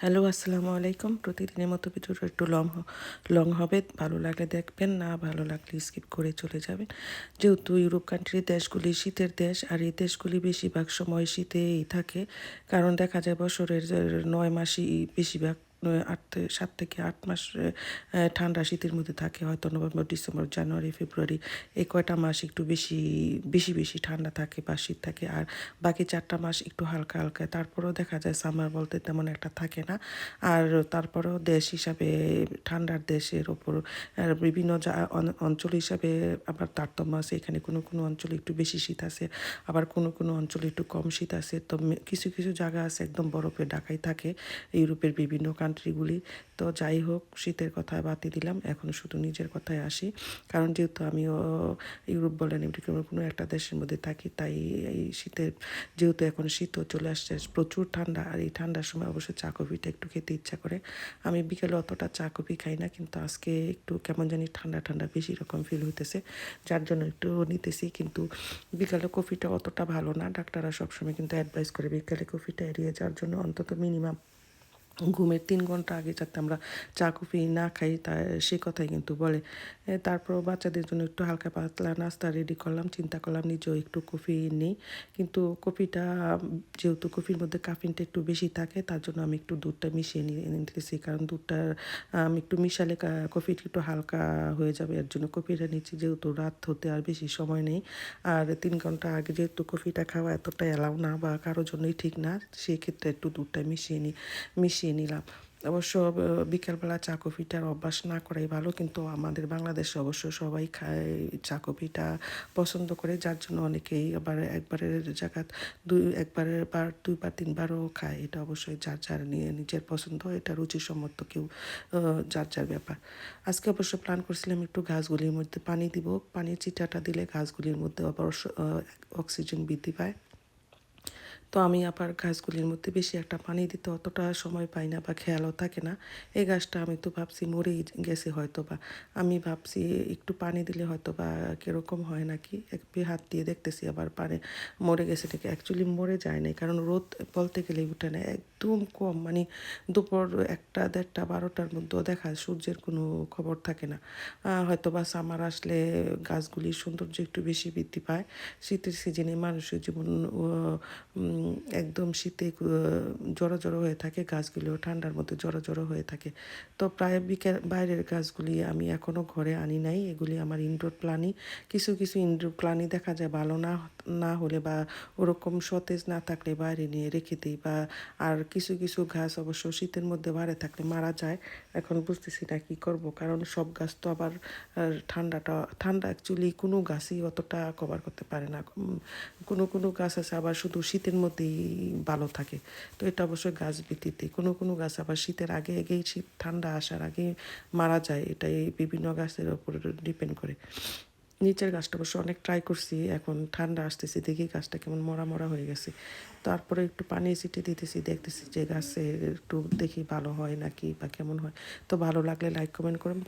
Hello, আসসালামু আলাইকুম। প্রতিদিনের মতো ভিডিওটা একটু লং লং হবে। ভালো লাগলে দেখবেন, না ভালো লাগলে স্কিপ করে চলে যাবেন। যেহেতু ইউরোপ কান্ট্রির দেশগুলি শীতের দেশ, আর এই দেশগুলি বেশিরভাগ সময় শীতেই থাকে। কারণ দেখা যায় বছরের নয় মাসই বেশিরভাগ আট সাত থেকে আট মাস ঠান্ডা শীতের মধ্যে থাকে, হয়তো নভেম্বর, ডিসেম্বর, জানুয়ারি, ফেব্রুয়ারি, এই কয়টা মাস একটু বেশি বেশি বেশি ঠান্ডা থাকে বা শীত থাকে, আর বাকি চারটা মাস একটু হালকা হালকা। তারপরেও দেখা যায় সামার বলতে তেমন একটা থাকে না। আর তারপরেও দেশ হিসাবে, ঠান্ডার দেশের ওপর বিভিন্ন অঞ্চল হিসাবে আবার তারতম্য আছে। এখানে কোনো কোনো অঞ্চলে একটু বেশি শীত আছে, আবার কোনো কোনো অঞ্চলে একটু কম শীত আছে। তো কিছু কিছু জায়গা আছে, একদম বরফে ঢাকাই থাকে, ইউরোপের বিভিন্ন কান্ট্রিগুলি তো যাই হোক, শীতের কথা বাতি দিলাম। এখন শুধু নিজের কথায় আসি। কারণ যেহেতু আমিও ইউরোপ বলেন, এমন কোনো একটা দেশের মধ্যে থাকি, তাই এই শীতের, যেহেতু এখন শীতও চলে আসছে, প্রচুর ঠান্ডা। আর এই ঠান্ডার সময় অবশ্যই চা কফিটা একটু খেতে ইচ্ছা করে। আমি বিকেলে অতটা চা কফি খাই না, কিন্তু আজকে একটু কেমন জানি ঠান্ডা ঠান্ডা বেশি রকম ফিল হইতেছে। যার জন্য একটু নিতেছি, কিন্তু বিকালে কফিটা অতটা ভালো না। ডাক্তাররা সবসময় কিন্তু অ্যাডভাইস করে বিকালে কফিটা এড়িয়ে যাওয়ার জন্য অন্তত মিনিমাম ঘুমের তিন ঘণ্টা আগে যাতে আমরা চা, কফি না খাই, তা সে কথাই কিন্তু বলে। তারপর বাচ্চাদের জন্য একটু হালকা পাতলা নাস্তা রেডি করলাম, চিন্তা করলাম নিজেও একটু কফি নিই। কিন্তু কফিটা, যেহেতু কফির মধ্যে কাফিনটা একটু বেশি থাকে, তার জন্য আমি একটু দুধটা মিশিয়ে নিয়ে নিতেছি। কারণ দুধটা, আমি, একটু মিশালে কফিটা একটু হালকা হয়ে যাবে, এর জন্য কফিটা নিচ্ছি। যেহেতু রাত হতে আর বেশি সময় নেই, আর তিন ঘণ্টা আগে যেহেতু কফিটা খাওয়া এতটা এলাও না বা কারোর জন্যই ঠিক না, সেক্ষেত্রে একটু দুধটা মিশিয়ে নিই মিশিয়ে নিলাম। অবশ্য বিকালবেলা চা, কফিটার অভ্যাস না করাই ভালো, কিন্তু আমাদের বাংলাদেশে অবশ্য সবাই খায় চা, কফিটা পছন্দ করে, যার জন্য অনেকেই আবার একবারের জায়গাত দুই, একবারের বার দুইবার তিনবারও খায়। এটা অবশ্যই যার যার নিয়ে নিজের পছন্দ, এটা রুচিসম্মত কেউ যার যার ব্যাপার। আজকে অবশ্য প্ল্যান করছিলাম একটু গাছগুলির মধ্যে পানি দিব। পানির চিটাটা দিলে গাছগুলির মধ্যে অবশ্য অক্সিজেন বৃদ্ধি পায়। তো আমি আবার গাছগুলির মধ্যে বেশি একটা পানি দিতে অতটা সময় পাই না বা খেয়ালও থাকে না। এই গাছটা আমি তো ভাবছি মরেই গেছে হয়তো বা আমি ভাবছি একটু পানি দিলে হয়তো বা কীরকম হয় নাকি? এক হাত দিয়ে দেখতেছি আবার পারে মরে গেছে নাকি? অ্যাকচুয়ালি মরে যায় নাই। কারণ রোদ বলতে গেলে উঠে না, একদম কম। মানে দুপুর একটা, দেড়টা, বারোটার মধ্যেও দেখা সূর্যের কোনো খবর থাকে না। হয়তো বা সামার আসলে গাছগুলির সৌন্দর্য একটু বেশি বৃদ্ধি পায়। শীতের সিজনে মানুষের জীবন একদম শীতে জড়ো জড়ো হয়ে থাকে গাছগুলো ঠান্ডার মধ্যে জড়ো জড়ো হয়ে থাকে। তো প্রায় বিকেল, বাইরের গাছগুলি আমি এখনও ঘরে আনি নাই। এগুলি আমার ইনডোর প্লানই কিছু কিছু ইনডোর প্লানই দেখা যায় ভালো না না হলে বা ওরকম সতেজ না থাকলে বাইরে নিয়ে রেখে দিই বা আর কিছু কিছু গাছ অবশ্য শীতের মধ্যে বাইরে থাকলে মারা যায়। এখন বুঝতেছি না কী করব, কারণ সব গাছ তো আবার ঠান্ডাটা, ঠান্ডা অ্যাকচুয়ালি কোনো গাছই অতটা কভার করতে পারে না। কোনো কোনো গাছ আছে আবার শুধু শীতের মধ্যেই ভালো থাকে। তো এটা অবশ্যই গাছ ভিত্তিতে। কোনো কোনো গাছ আবার শীতের আগে আগেই শীত, ঠান্ডা আসার আগে মারা যায়। এটাই বিভিন্ন গাছের ওপর ডিপেন্ড করে। নিচের গাছটা অবশ্য অনেক ট্রাই করছি। এখন ঠান্ডা আসতেছি। দেখি গাছটা কেমন মরা মরা হয়ে গেছে। তারপরে একটু পানি ছিটে দিতেছি। দেখতেছি যে গাছে একটু দেখি ভালো হয় নাকি বা কেমন হয়। তো ভালো লাগলে লাইক কমেন্ট করুন।